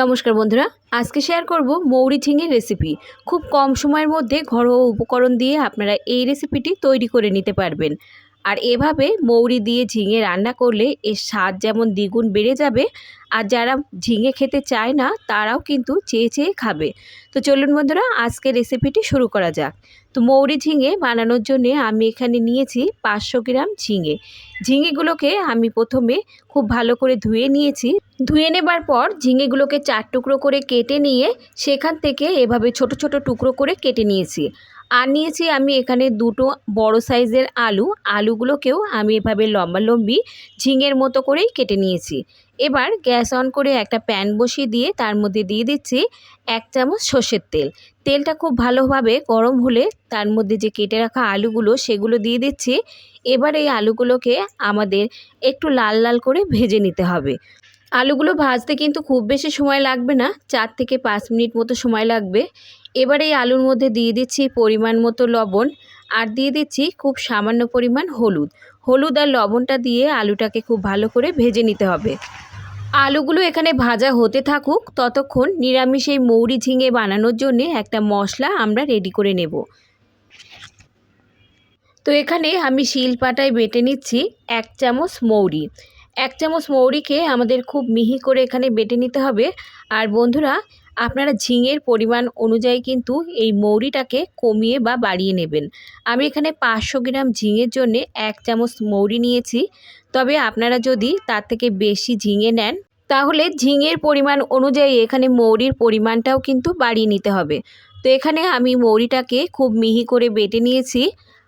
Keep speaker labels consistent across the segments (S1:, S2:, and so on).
S1: নমস্কার বন্ধুরা, আজকে শেয়ার করব মৌরি ঝিঙের রেসিপি খুব কম সময়ের মধ্যে ঘরোয়া উপকরণ দিয়ে আপনারা এই রেসিপিটি তৈরি করে নিতে পারবেন। আর এভাবে মৌরি দিয়ে ঝিঙে রান্না করলে এর স্বাদ যেমন দ্বিগুণ বেড়ে যাবে, আর যারা ঝিঙে খেতে চায় না, তারাও কিন্তু চেয়ে চেয়ে খাবে। তো চলুন বন্ধুরা, আজকে রেসিপিটি শুরু করা যাক। তো মৌরি ঝিঙে বানানোর জন্যে আমি এখানে নিয়েছি পাঁচশো গ্রাম ঝিঙে। ঝিঙেগুলোকে আমি প্রথমে খুব ভালো করে ধুয়ে নিয়েছি। ধুয়ে নেবার পর ঝিঙেগুলোকে চার টুকরো করে কেটে নিয়ে সেখান থেকে এভাবে ছোট ছোট টুকরো করে কেটে নিয়েছি। আর নিয়েছি আমি এখানে দুটো বড় সাইজের আলু। আলুগুলোকেও আমি এভাবে লম্বা লম্বি ঝিঙের মতো করেই কেটে নিয়েছি। এবার গ্যাস অন করে একটা প্যান বসিয়ে দিয়ে তার মধ্যে দিয়ে দিচ্ছি এক চামচ সর্ষের তেল। তেলটা খুব ভালোভাবে গরম হলে তার মধ্যে যে কেটে রাখা আলুগুলো সেগুলো দিয়ে দিচ্ছি। এবার এই আলুগুলোকে আমাদের একটু লাল লাল করে ভেজে নিতে হবে। আলুগুলো ভাজতে কিন্তু খুব বেশি সময় লাগবে না, চার থেকে পাঁচ মিনিট মতো সময় লাগবে। এবার এই আলুর মধ্যে দিয়ে দিচ্ছি পরিমাণ মতো লবণ আর দিয়ে দিচ্ছি খুব সামান্য পরিমাণ হলুদ। হলুদ আর লবণটা দিয়ে আলুটাকে খুব ভালো করে ভেজে নিতে হবে। আলুগুলো এখানে ভাজা হতে থাকুক, ততক্ষণ নিরামিষ এই মৌরি ঝিঙে বানানোর জন্য একটা মশলা আমরা রেডি করে নেব। তো এখানে আমি শিলপাটায় বেটে নিচ্ছি এক চামচ মৌরি। এক চামচ মৌরিকে আমাদের খুব মিহি করে এখানে বেটে নিতে হবে। আর বন্ধুরা, আপনারা ঝিঙের পরিমাণ অনুযায়ী কিন্তু এই মৌরিটাকে কমিয়ে বা বাড়িয়ে নেবেন। আমি এখানে পাঁচশো গ্রাম ঝিঙের জন্যে এক চামচ মৌরি নিয়েছি। তবে আপনারা যদি তার থেকে বেশি ঝিঙে নেন, তাহলে ঝিঙের পরিমাণ অনুযায়ী এখানে মৌরির পরিমাণটাও কিন্তু বাড়িয়ে নিতে হবে। তো এখানে আমি মৌরিটাকে খুব মিহি করে বেটে নিয়েছি।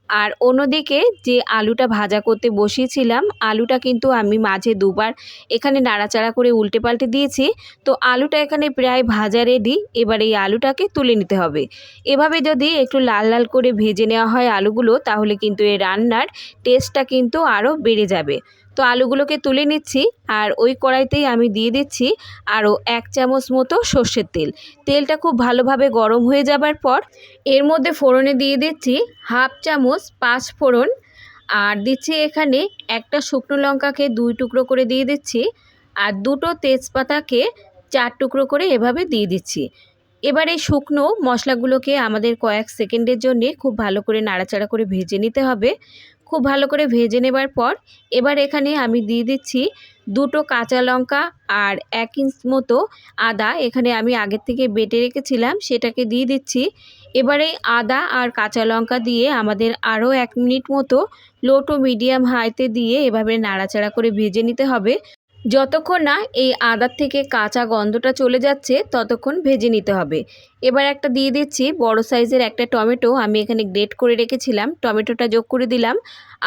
S1: আর অন্যদিকে যে আলুটা ভাজা করতে বসিয়েছিলাম, আলুটা কিন্তু আমি মাঝে দুবার এখানে নাড়াচাড়া করে উল্টে পাল্টে দিয়েছি। তো আলুটা এখানে প্রায় ভাজা রেডি এবার এই আলুটাকে তুলে নিতে হবে। এভাবে যদি একটু লাল লাল করে ভেজে নেওয়া হয় আলুগুলো, তাহলে কিন্তু এই রান্নার টেস্টটা কিন্তু আরও বেড়ে যাবে। তো আলুগুলোকে তুলে নিচ্ছি আর ওই কড়াইতেই আমি দিয়ে দিচ্ছি আরও এক চামচ মতো সর্ষের তেল। তেলটা খুব ভালোভাবে গরম হয়ে যাবার পর এর মধ্যে ফোড়নে দিয়ে দিচ্ছি হাফ চামচ পাঁচ ফোড়ন আর দিচ্ছি এখানে একটা শুকনো লঙ্কাকে দুই টুকরো করে দিয়ে দিচ্ছি আর দুটো তেজপাতাকে চার টুকরো করে এভাবে দিয়ে দিচ্ছি। এবার এই শুকনো মশলাগুলোকে আমাদের কয়েক সেকেন্ডের জন্যে খুব ভালো করে নাড়াচাড়া করে ভেজে নিতে হবে। খুব ভালো করে ভেজে নেবার পর এবার এখানে আমি দিয়ে দিচ্ছি দুটো কাঁচা লঙ্কা আর এক ইঞ্চ মতো আদা। এখানে আমি আগের থেকে বেটে রেখেছিলাম, সেটাকে দিয়ে দিচ্ছি। এবারে আদা আর কাঁচা লঙ্কা দিয়ে আমাদের আরও এক মিনিট মতো লো টু মিডিয়াম হাইতে দিয়ে এভাবে নাড়াচাড়া করে ভেজে নিতে হবে। যতক্ষণ না এই আদার থেকে কাঁচা গন্ধটা চলে যাচ্ছে, ততক্ষণ ভেজে নিতে হবে। এবার একটা দিয়ে দিচ্ছি, বড় সাইজের একটা টমেটো। আমি এখানে গ্রেট করে রেখেছিলাম, টমেটোটা যোগ করে দিলাম।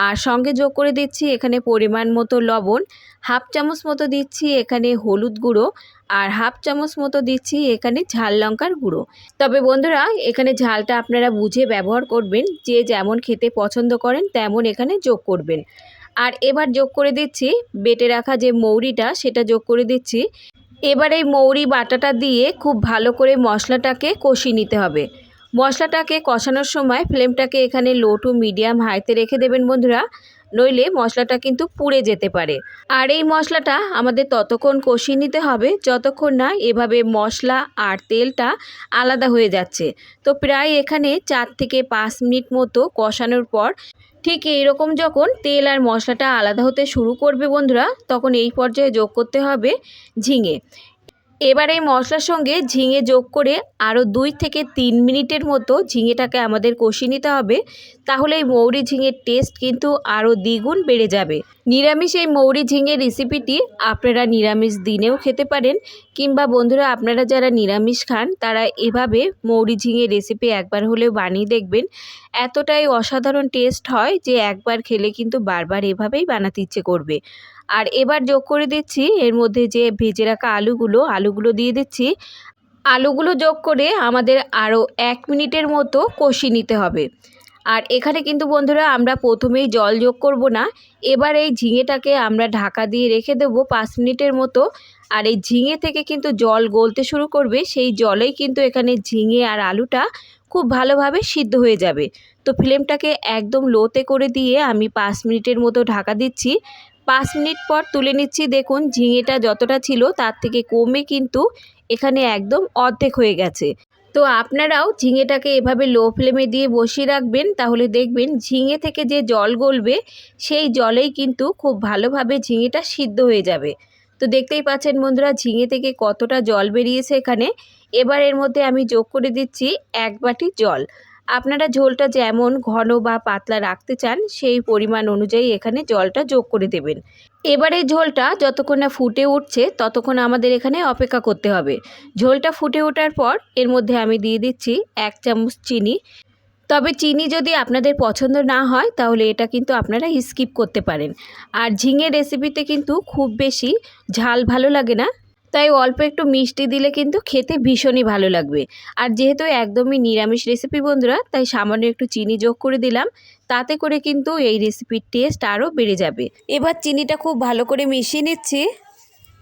S1: আর সঙ্গে যোগ করে দিচ্ছি এখানে পরিমাণ মতো লবণ। হাফ চামচ মতো দিচ্ছি এখানে হলুদ গুঁড়ো। আর হাফ চামচ মতো দিচ্ছি এখানে ঝাল লঙ্কার গুঁড়ো। তবে বন্ধুরা, এখানে ঝালটা আপনারা বুঝে ব্যবহার করবেন। যে যেমন খেতে পছন্দ করেন, তেমন এখানে যোগ করবেন। আর এবার যোগ করে দিচ্ছি, বেটে রাখা যে মৌরিটা সেটা যোগ করে দিচ্ছি। এবার এই মৌরি বাটাটা দিয়ে খুব ভালো করে মশলাটাকে কষিয়ে নিতে হবে। মশলাটাকে কষানোর সময় ফ্লেমটাকে এখানে লো টু মিডিয়াম হাইতে রেখে দেবেন বন্ধুরা। নইলে মশলাটা কিন্তু পুড়ে যেতে পারে। আর এই মশলাটা আমাদের ততক্ষণ কষিয়ে নিতে হবে, যতক্ষণ না এভাবে মশলা আর তেলটা আলাদা হয়ে যাচ্ছে। তো প্রায় এখানে চার থেকে পাঁচ মিনিট মতো কষানোর পর ঠিক এইরকম যখন তেল আর মশলাটা আলাদা হতে শুরু করবে বন্ধুরা, তখন এই পর্যায়ে যোগ করতে হবে ঝিঙে। এবার এই মশলার সঙ্গে ঝিঙে যোগ করে আরও দুই থেকে তিন মিনিটের মতো ঝিঙেটাকে আমাদের কষিয়ে নিতে হবে। তাহলে এই মৌরি ঝিঙের টেস্ট কিন্তু আরও দ্বিগুণ বেড়ে যাবে। নিরামিষ এই মৌরি ঝিঙের রেসিপিটি আপনারা নিরামিষ দিনেও খেতে পারেন কিংবা বন্ধুরা আপনারা যারা নিরামিষ খান, তারা এভাবে মৌরি ঝিঙের রেসিপি একবার হলেও বানিয়ে দেখবেন। এতটাই অসাধারণ টেস্ট হয় যে একবার খেলে কিন্তু বারবার এভাবেই বানাতে ইচ্ছে করবে। আর এবার যোগ করে দিচ্ছি, এর মধ্যে যে ভেজে রাখা আলুগুলো আলুগুলো দিয়ে দিচ্ছি। আলুগুলো যোগ করে আমাদের আরও এক মিনিটের মতো কষিয়ে নিতে হবে। আর এখানে কিন্তু বন্ধুরা আমরা প্রথমেই জল যোগ করব না, এবার এই ঝিঙেটাকে আমরা ঢাকা দিয়ে রেখে দেব পাঁচ মিনিটের মতো। আর এই ঝিঙে থেকে কিন্তু জল গলতে শুরু করবে, সেই জলেই কিন্তু এখানে ঝিঙে আর আলুটা খুব ভালোভাবে সিদ্ধ হয়ে যাবে। তো ফ্লেমটাকে একদম লোতে করে দিয়ে আমি পাঁচ মিনিটের মতো ঢাকা দিচ্ছি। পাঁচ মিনিট পর তুলে নিচ্ছি। দেখুন, ঝিঙেটা যতটা ছিল তার থেকে কমে কিন্তু এখানে একদম অর্ধেক হয়ে গেছে। তো আপনারাও ঝিঙেটাকে এভাবে লো ফ্লেমে দিয়ে বসিয়ে রাখবেন। তাহলে দেখবেন ঝিঙে থেকে যে জল গলবে, সেই জলেই কিন্তু খুব ভালোভাবে ঝিঙেটা সিদ্ধ হয়ে যাবে। তো দেখতেই পাচ্ছেন বন্ধুরা, ঝিঙে থেকে কতটা জল বেরিয়েছে এখানে। এবার এর মধ্যে আমি যোগ করে দিচ্ছি এক বাটি জল। আপনারা ঝোলটা যেমন ঘন বা পাতলা রাখতে চান, সেই পরিমাণ অনুযায়ী এখানে জলটা যোগ করে দেবেন। এবারে ঝোলটা যতক্ষণ না ফুটে উঠছে, ততক্ষণ আমাদের এখানে অপেক্ষা করতে হবে। ঝোলটা ফুটে ওঠার পর এর মধ্যে আমি দিয়ে দিচ্ছি এক চামচ চিনি। তবে চিনি যদি আপনাদের পছন্দ না হয়, তাহলে এটা কিন্তু আপনারা স্কিপ করতে পারেন। আর ঝিঙের রেসিপিতে কিন্তু খুব বেশি ঝাল ভালো লাগে না। তাই অল্প একটু মিষ্টি দিলে কিন্তু খেতে ভীষণই ভালো লাগবে। আর যেহেতু একদমই নিরামিষ রেসিপি বন্ধুরা, তাই সামান্য একটু চিনি যোগ করে দিলাম। তাতে করে কিন্তু এই রেসিপির টেস্ট আরও বেড়ে যাবে। এবার চিনিটা খুব ভালো করে মিশিয়ে নিচ্ছি।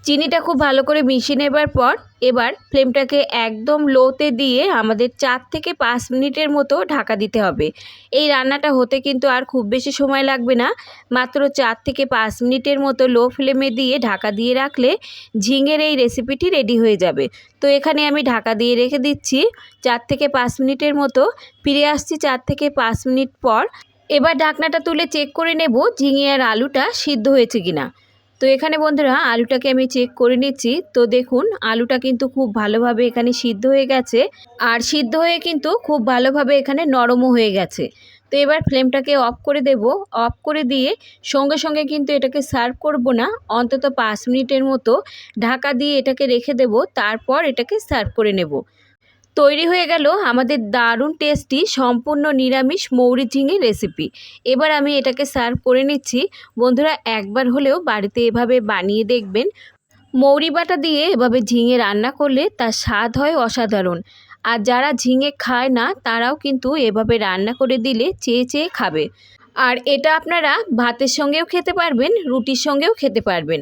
S1: চিনিটা খুব ভালো করে মিশিয়ে নেবার পর এবার ফ্লেমটাকে একদম লোতে দিয়ে আমাদের চার থেকে পাঁচ মিনিটের মতো ঢাকা দিতে হবে। এই রান্নাটা হতে কিন্তু আর খুব বেশি সময় লাগবে না। মাত্র চার থেকে পাঁচ মিনিটের মতো লো ফ্লেমে দিয়ে ঢাকা দিয়ে রাখলে ঝিঙের এই রেসিপিটি রেডি হয়ে যাবে। তো এখানে আমি ঢাকা দিয়ে রেখে দিচ্ছি। চার থেকে পাঁচ মিনিটের মতো ফিরে আসছি চার থেকে পাঁচ মিনিট পর। এবার ঢাকনাটা তুলে চেক করে নেব ঝিঙে আর আলুটা সিদ্ধ হয়েছে কিনা। তো এখানে বন্ধুরা আলুটাকে আমি চেক করে নিচ্ছি। তো দেখুন, আলুটা কিন্তু খুব ভালোভাবে এখানে সিদ্ধ হয়ে গেছে। আর সিদ্ধ হয়ে কিন্তু খুব ভালোভাবে এখানে নরমও হয়ে গেছে। তো এবার ফ্লেমটাকে অফ করে দেব। অফ করে দিয়ে সঙ্গে সঙ্গে কিন্তু এটাকে সার্ভ করব না। অন্তত পাঁচ মিনিটের মতো ঢাকা দিয়ে এটাকে রেখে দেব। তারপর এটাকে সার্ভ করে নেব। তৈরি হয়ে গেল আমাদের দারুণ টেস্টি সম্পূর্ণ নিরামিষ মৌরি ঝিঙে রেসিপি এবার আমি এটাকে সার্ভ করে নিচ্ছি। বন্ধুরা, একবার হলেও বাড়িতে এভাবে বানিয়ে দেখবেন। মৌরি বাটা দিয়ে এভাবে ঝিঙে রান্না করলে তার স্বাদ হয় অসাধারণ। আর যারা ঝিঙে খায় না, তারাও কিন্তু এভাবে রান্না করে দিলে চেয়ে চেয়ে খাবে। আর এটা আপনারা ভাতের সঙ্গেও খেতে পারবেন, রুটির সঙ্গেও খেতে পারবেন।